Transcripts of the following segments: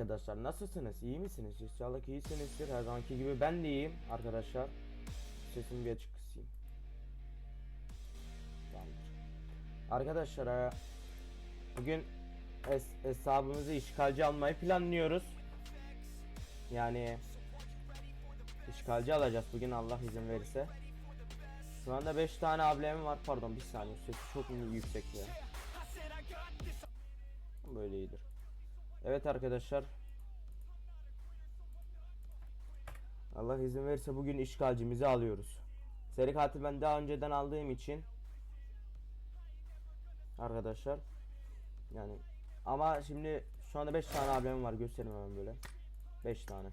arkadaşlar nasılsınız? İyi misiniz? İnşallah iyisinizdir. Her zamanki gibi ben de iyiyim arkadaşlar. Sesimi bir açık kısayım. Tamamdır. Arkadaşlar e, bugün es- hesabımızı işgalci almayı planlıyoruz. Yani işgalci alacağız bugün Allah izin verirse. Şu anda 5 tane ablemim var. Pardon bir saniye sesi çok yüksek ya. Böyle iyidir. Evet arkadaşlar. Allah izin verirse bugün işgalcimizi alıyoruz. Seri katil ben daha önceden aldığım için arkadaşlar yani ama şimdi şu anda 5 tane ablamım var göstereyim hemen böyle. 5 tane.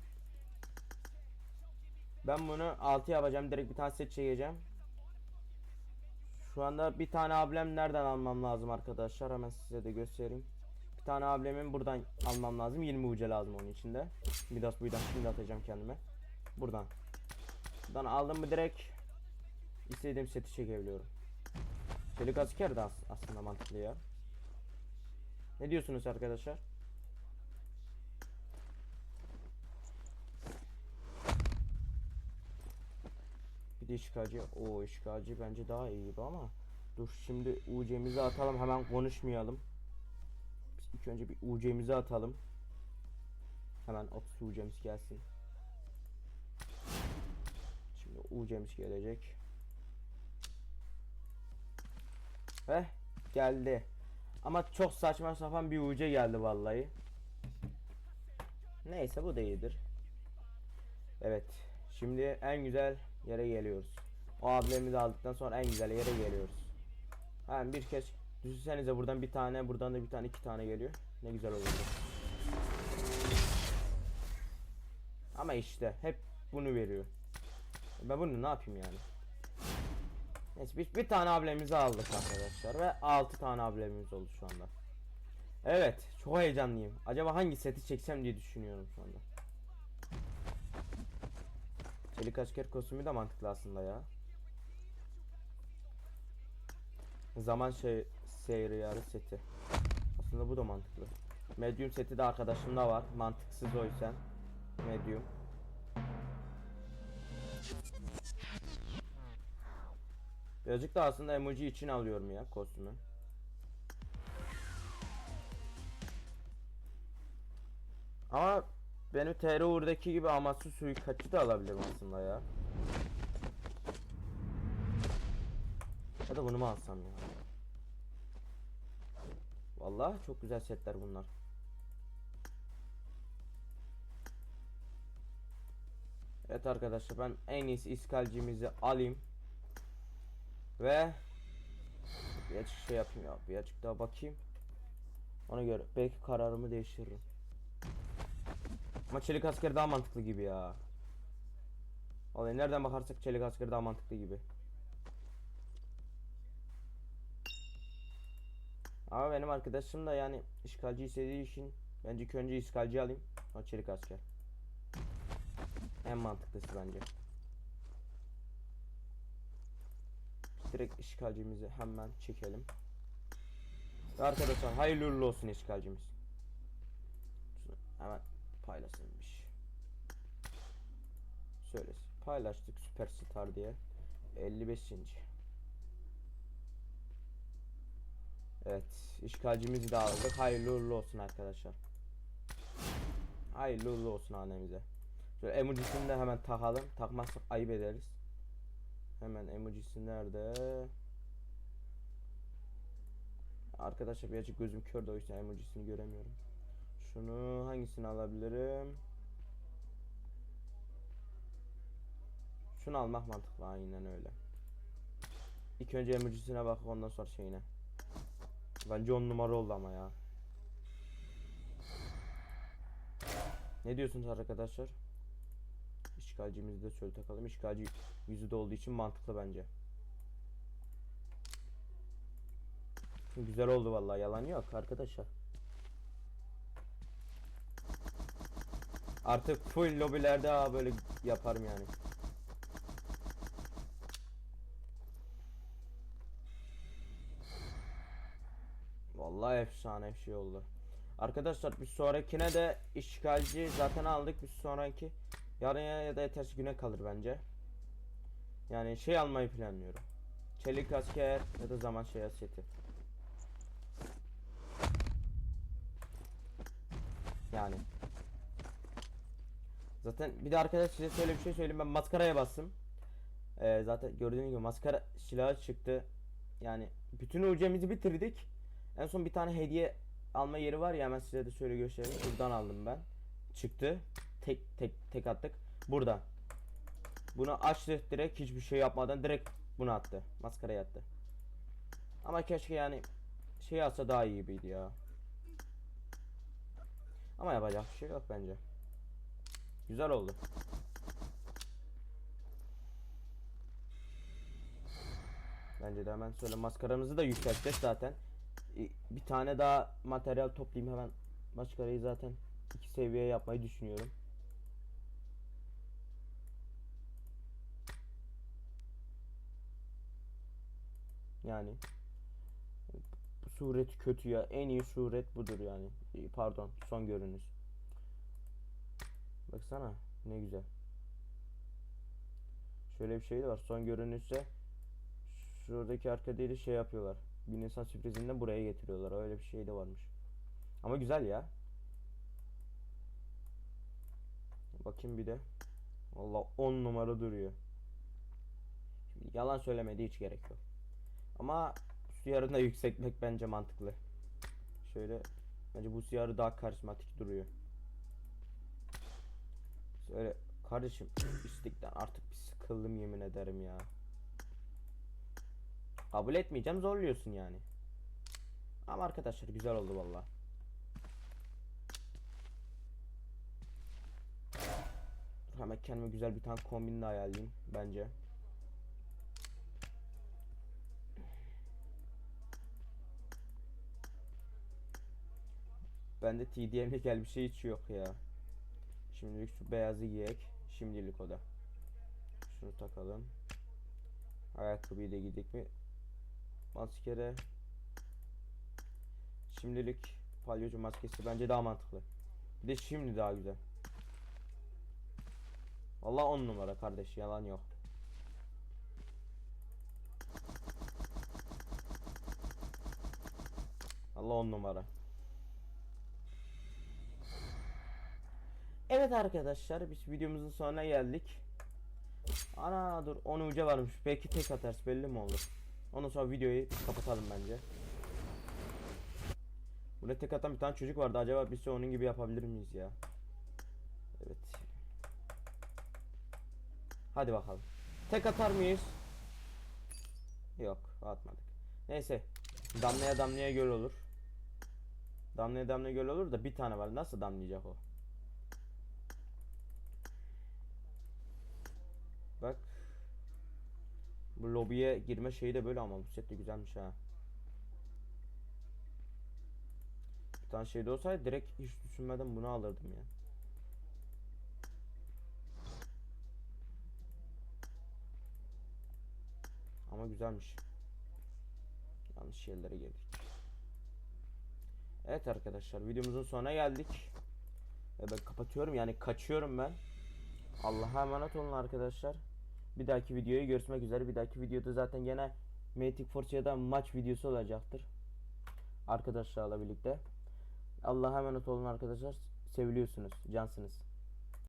Ben bunu 6 yapacağım direkt bir tane set çekeceğim. Şu anda bir tane ablem nereden almam lazım arkadaşlar? Hemen size de göstereyim bir tane ablemin buradan almam lazım 20 uca lazım onun içinde Midas buydan şimdi atacağım kendime buradan buradan aldım mı direkt istediğim seti çekebiliyorum Çelik asker de as- aslında mantıklı ya. Ne diyorsunuz arkadaşlar? Bir de işgalci. O işgalci bence daha iyi gibi ama dur şimdi UC'mizi atalım hemen konuşmayalım. İlk önce bir UC'mizi atalım. Hemen 30 UC'miz gelsin. Şimdi UC'miz gelecek. Heh geldi. Ama çok saçma sapan bir uca geldi vallahi. Neyse bu da iyidir. Evet. Şimdi en güzel yere geliyoruz. O ablemi de aldıktan sonra en güzel yere geliyoruz. Hemen bir kez düşünsenize buradan bir tane buradan da bir tane iki tane geliyor. Ne güzel olurdu. Ama işte hep bunu veriyor. Ben bunu ne yapayım yani? Neyse bir, bir tane ablemizi aldık arkadaşlar ve 6 tane ablemimiz oldu şu anda. Evet çok heyecanlıyım. Acaba hangi seti çeksem diye düşünüyorum şu anda. Çelik asker kostümü de mantıklı aslında ya. Zaman şey seyri yarı seti. Aslında bu da mantıklı. Medium seti de arkadaşımda var. Mantıksız o. Medium. Birazcık da aslında emoji için alıyorum ya kostümü. Ama benim TR Uğur'daki gibi amaçsız suikatçı da alabilirim aslında ya. Ya da bunu mu alsam ya? Vallahi çok güzel setler bunlar. Evet arkadaşlar ben en iyisi iskalcimizi alayım. Ve bir açık şey yapayım ya. Bir açık daha bakayım. Ona göre belki kararımı değiştiririm. Ama çelik asker daha mantıklı gibi ya. Vallahi nereden bakarsak çelik asker daha mantıklı gibi. Ama benim arkadaşım da yani işgalci istediği için bence ilk önce işgalci alayım. O çelik asker. En mantıklısı bence. direkt işgalcimizi hemen çekelim. Arkadaşlar hayırlı uğurlu olsun işgalcimiz. Hemen paylaşılmış. Söylesin. Paylaştık süperstar diye. 55. Evet, işgalcimizi de aldık. Hayırlı uğurlu olsun arkadaşlar. Hayırlı uğurlu olsun hanemize. Şöyle emojisini de hemen takalım. Takmazsak ayıp ederiz. Hemen emojisi nerede? Arkadaşlar birazcık gözüm kör de o yüzden emojisini göremiyorum. Şunu hangisini alabilirim? Şunu almak mantıklı aynen öyle. İlk önce emojisine bak ondan sonra şeyine. Bence on numara oldu ama ya. Ne diyorsunuz arkadaşlar? İşgalcimizi de şöyle takalım. İşgalci yüzü de olduğu için mantıklı bence. Güzel oldu vallahi yalan yok arkadaşlar. Artık full lobilerde böyle yaparım yani. Vallahi efsane bir şey oldu. Arkadaşlar bir sonrakine de işgalci zaten aldık. Bir sonraki yarın ya da ertesi güne kalır bence. Yani şey almayı planlıyorum. Çelik asker ya da zaman şey seti. Yani. Zaten bir de arkadaş size şöyle bir şey söyleyeyim ben maskaraya bastım. Ee, zaten gördüğünüz gibi maskara silahı çıktı. Yani bütün ucemizi bitirdik. En son bir tane hediye alma yeri var ya hemen size de şöyle göstereyim. Buradan aldım ben. Çıktı. Tek tek tek attık. Burada. Bunu açtık direkt hiçbir şey yapmadan direkt bunu attı. Maskaraya attı. Ama keşke yani şey alsa daha iyi gibiydi ya. Ama yapacak bir şey yok bence. Güzel oldu. Bence de hemen şöyle maskaramızı da yükselteceğiz zaten. Bir tane daha materyal toplayayım hemen. Maskarayı zaten iki seviye yapmayı düşünüyorum. Yani suret kötü ya. En iyi suret budur yani. Pardon, son görünüş. Baksana ne güzel. Şöyle bir şey de var. Son görünüşte şuradaki arka deliği şey yapıyorlar. Bir insan sürprizinden buraya getiriyorlar. Öyle bir şey de varmış. Ama güzel ya. Bakayım bir de. Valla 10 numara duruyor. Şimdi yalan söylemedi hiç gerek yok. Ama su yarını da yükseltmek bence mantıklı. Şöyle bence bu siyarı daha karizmatik duruyor. Öyle kardeşim istikten artık bir sıkıldım yemin ederim ya. Kabul etmeyeceğim zorluyorsun yani. Ama arkadaşlar güzel oldu valla. Dur hemen kendime güzel bir tane kombin de ayarlayayım bence. Bende TDM'lik gel bir şey hiç yok ya. Şimdilik şu beyazı giyek. Şimdilik o da. Şunu takalım. Ayakkabıyı da giydik mi? Maskere. Şimdilik palyocu maskesi bence daha mantıklı. Bir de şimdi daha güzel. Vallahi on numara kardeş yalan yok. Allah on numara. Evet arkadaşlar biz videomuzun sonuna geldik. Ana dur 10 uca varmış. Belki tek atarız belli mi olur? Ondan sonra videoyu kapatalım bence. Burada tek atan bir tane çocuk vardı. Acaba biz de onun gibi yapabilir miyiz ya? Evet. Hadi bakalım. Tek atar mıyız? Yok atmadık. Neyse. Damlaya damlaya göl olur. Damlaya damlaya göl olur da bir tane var. Nasıl damlayacak o? Bak. Bu lobiye girme şeyi de böyle ama bu set de güzelmiş ha. Bir tane şey de olsaydı direkt hiç düşünmeden bunu alırdım ya. Ama güzelmiş. Yanlış yerlere girdik. Evet arkadaşlar videomuzun sonuna geldik. Ben kapatıyorum yani kaçıyorum ben. Allah'a emanet olun arkadaşlar. Bir dahaki videoyu görüşmek üzere. Bir dahaki videoda zaten gene Matic Force ya da maç videosu olacaktır. Arkadaşlarla birlikte. Allah'a emanet olun arkadaşlar. Seviliyorsunuz. Cansınız.